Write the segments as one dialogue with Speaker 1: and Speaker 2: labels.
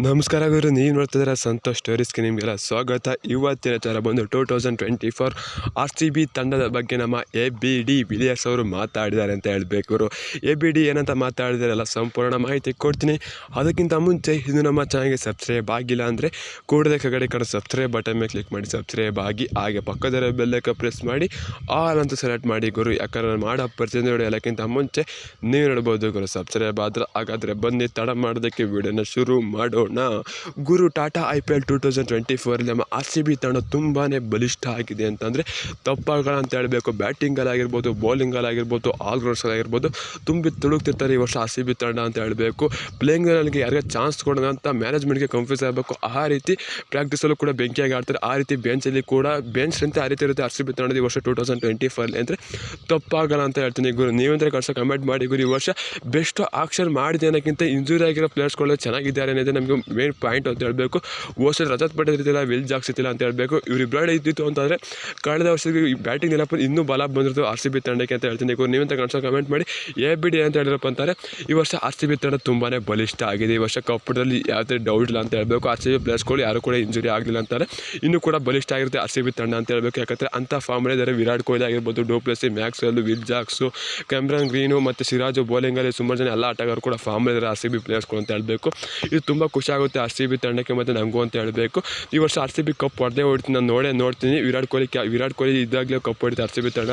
Speaker 1: ನಮಸ್ಕಾರ ಗುರು, ನೀವು ನೋಡ್ತಿದ್ದೀರ ಸಂತೋಷ್ ಸ್ಟೋರೀಸ್ಗೆ ನಿಮಗೆಲ್ಲ ಸ್ವಾಗತ. ಇವತ್ತಿನ ಥರ ಬಂದು two thousand twenty four R C B ತಂಡದ ಬಗ್ಗೆ ನಮ್ಮ ಎ ಬಿ ಡಿ ವಿಲಿಯರ್ಸ್ ಅವರು ಮಾತಾಡಿದ್ದಾರೆ ಅಂತ ಹೇಳಬೇಕು ಎ ಬಿ ಡಿ ಏನಂತ ಮಾತಾಡಿದಾರಲ್ಲ, ಸಂಪೂರ್ಣ ಮಾಹಿತಿ ಕೊಡ್ತೀನಿ. ಅದಕ್ಕಿಂತ ಮುಂಚೆ ಇದು ನಮ್ಮ ಚಾನಲ್ಗೆ ಸಬ್ಸ್ಕ್ರೈಬ್ ಆಗಿಲ್ಲ ಅಂದರೆ ಕೂಡಲೇ ಕಡೆ ಕಡೆ ಸಬ್ಸ್ಕ್ರೈಬ್ ಬಟನ್ ಮೇಲೆ ಕ್ಲಿಕ್ ಮಾಡಿ, ಸಬ್ಸ್ಕ್ರೈಬ್ ಆಗಿ ಹಾಗೆ ಪಕ್ಕದರ ಬೆಲ್ಲಕ್ಕೆ ಪ್ರೆಸ್ ಮಾಡಿ, ಆಲ್ ಅಂತ ಸೆಲೆಕ್ಟ್ ಮಾಡಿ ಗುರು. ಯಾಕಂದ್ರೆ ನಾನು ಮಾಡೋ ಪರಿಚಯ ವಿಡಿಯೋ ಎಲ್ಲಕ್ಕಿಂತ ಮುಂಚೆ ನೀವು ನೋಡ್ಬೋದು ಗುರು, ಸಬ್ಸ್ಕ್ರೈಬ್ ಆದ್ರೆ ಹಾಗಾದರೆ ಬನ್ನಿ, ತಡ ಮಾಡೋದಕ್ಕೆ ವಿಡಿಯೋನ ಶುರು ಮಾಡೋಣ ಗುರು Tata I P L two thousand twenty ಫೋರಲ್ಲಿ ನಮ್ಮ ಆರ್ ಸಿ ಬಿ ತಂಡ ತುಂಬಾ ಬಲಿಷ್ಠ ಆಗಿದೆ ಅಂತಂದರೆ ತಪ್ಪಾಗಲ್ಲ ಅಂತ ಹೇಳಬೇಕು, ಬ್ಯಾಟಿಂಗಲ್ಲಾಗಿರ್ಬೋದು, ಬೌಲಿಂಗಲ್ಲಾಗಿರ್ಬೋದು ಆಲ್ರೌಂಡ್ಸಲ್ಲಾಗಿರ್ಬೋದು ತುಂಬಿ ತುಳುಕ್ತಿರ್ತಾರೆ ಈ ವರ್ಷ ಆರ್ ಸಿ ಬಿ ತಂಡ ಅಂತ ಹೇಳಬೇಕು. ನನಗೆ ಯಾರಿಗೆ ಚಾನ್ಸ್ ಕೊಡೋಣ ಅಂತ ಮ್ಯಾನೇಜ್ಮೆಂಟ್ಗೆ ಕನ್ಫ್ಯೂಸ್ ಆಗಬೇಕು. ಆ ರೀತಿ ಪ್ರಾಕ್ಟೀಸಲ್ಲೂ ಕೂಡ ಬೆಂಕಿಯಾಗಿ ಆಡ್ತಾರೆ. ಆ ರೀತಿ ಬೆಂಚಲ್ಲಿ ಕೂಡ ಬೆಂಚ್ ಅಂತ ಆ ರೀತಿ ಇರುತ್ತೆ ಆರ್ ಸಿ ಬಿ ತಂಡದ ಈ ವರ್ಷ ಟೂ ತೌಸಂಡ್ ಟ್ವೆಂಟಿ ಫೋರಲ್ಲಿ ಅಂದರೆ ತಪ್ಪಾಗಲ್ಲ ಅಂತ ಹೇಳ್ತೀನಿ ಗುರು. ನೀವಂದರೆ ಕಳ್ಸೋ ಕಮೆಂಟ್ ಮಾಡಿ ಗುರು. ಈ ವರ್ಷ ಬೆಸ್ಟ್ ಆಕ್ಷನ್ ಮಾಡಿದೆ ಅನ್ನೋಕ್ಕಿಂತ ಇಂಜುರಿ ಆಗಿರೋ ಪ್ಲೇಯರ್ಸ್ಗಳು ಚೆನ್ನಾಗಿದ್ದಾರೆ ಅನ್ನೋದೇ ನಮಗೆ ಮೇನ್ ಪಾಯಿಂಟ್ ಅಂತ ಹೇಳಬೇಕು. ವರ್ಷ ರಜತ್ ಪಟೇಲ್ ಇರ್ತಿಲ್ಲ, ವಿಲ್ ಜಾಕ್ಸ್ ಇರ್ತಿಲ್ಲ ಅಂತ ಹೇಳಬೇಕು. ಇವ್ರಿಬ್ಬರೇ ಇದ್ದಿತ್ತು ಅಂತಂದರೆ ಕಳೆದ ವರ್ಷಕ್ಕೆ ಈ ಬ್ಯಾಟಿಂಗ್ ನೆನಪು ಇನ್ನೂ ಬಲ ಬಂದಿರ್ತು ಆರ್ ಸಿ ಬಿ ತಂಡಕ್ಕೆ ಅಂತ ಹೇಳ್ತೀನಿ. ನೀವು ನೀವಂತ ಕನ್ಸ ಕಮೆಂಟ್ ಮಾಡಿ. ಎ ಬಿ ಡಿ ಅಂತ ಹೇಳಿದ್ರಪ್ಪ ಅಂತಾರೆ. ಈ ವರ್ಷ ಆರ್ ಸಿ ಬಿ ತಂಡ ತುಂಬಾ ಬಲಿಷ್ಠ ಆಗಿದೆ. ಈ ವರ್ಷ ಕಪ್ಪಡದಲ್ಲಿ ಯಾವುದೇ ಡೌಟ್ ಇಲ್ಲ ಅಂತ ಹೇಳಬೇಕು. ಆರ್ ಸಿ ಬಿ ಪ್ಲೇಯರ್ಸ್ಗಳು ಯಾರು ಕೂಡ ಇಂಜುರಿ ಆಗಲಿಲ್ಲ ಅಂತಾರೆ. ಇನ್ನೂ ಕೂಡ ಬಲಿಷ್ಠ ಆಗಿರುತ್ತೆ ಆರ್ ಸಿ ಬಿ ತಂಡ ಅಂತ ಹೇಳಬೇಕು. ಯಾಕಂದರೆ ಅಂಥ ಫಾರ್ಮಲ್ಲಿ ಇದ್ದಾರೆ ವಿರಾಟ್ ಕೊಹ್ಲಿ ಆಗಿರ್ಬೋದು Du Plessis Maxwell Will Jacks Cameron Green ಮತ್ತು ಸಿರಾಜು ಬೌಲಿಂಗಲ್ಲಿ ಸುಮಾರು ಜನ ಎಲ್ಲ ಆಟಗಾರರು ಕೂಡ ಫಾರ್ಮಲ್ಲಿ ಇದ್ದಾರೆ ಆರ್ ಸಿ ಬಿ ಪ್ಲೇಯರ್ಸ್ಗಳು ಅಂತ ಹೇಳಬೇಕು. ಇದು ತುಂಬ ಖುಷಿ ಆಗುತ್ತೆ ಆರ್ ಸಿ ಬಿ ತಂಡಕ್ಕೆ ಮತ್ತು ನನಗೂ ಅಂತ ಹೇಳಬೇಕು. ಈ ವರ್ಷ ಆರ್ ಸಿ ಬಿ ಕಪ್ ಹೊಡೆದೇ ಹೊಡ್ತೀನಿ, ನಾನು ನೋಡೇ ನೋಡ್ತೀನಿ. ವಿರಾಟ್ ಕೊಹ್ಲಿ ವಿರಾಟ್ ಕೊಹ್ಲಿ ಇದ್ದಾಗಲೇ ಕಪ್ ಹೊಡಿತು ಆರ್ ಸಿ ಬಿ ತಂಡ.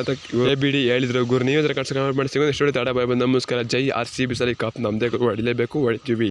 Speaker 1: ಬಿಡಿ ಹೇಳಿದ್ರು. ಗುರು, ನೀವು ಇದ್ರೆ ಕಟ್ಸ ಕಮೆಂಟ್ ಮಾಡಿ. ಸಿಗೋದು ಎಷ್ಟು ತಡ ಬಾಯ್ ನಮಸ್ಕಾರ. ಜೈ ಆರ್ ಸಿ ಬಿ ಸರಿ, ಕಪ್ ನಮ್ಮದೇ ಹೊಡಿಲೇಬೇಕು, ಹೊಡಿತೀವಿ.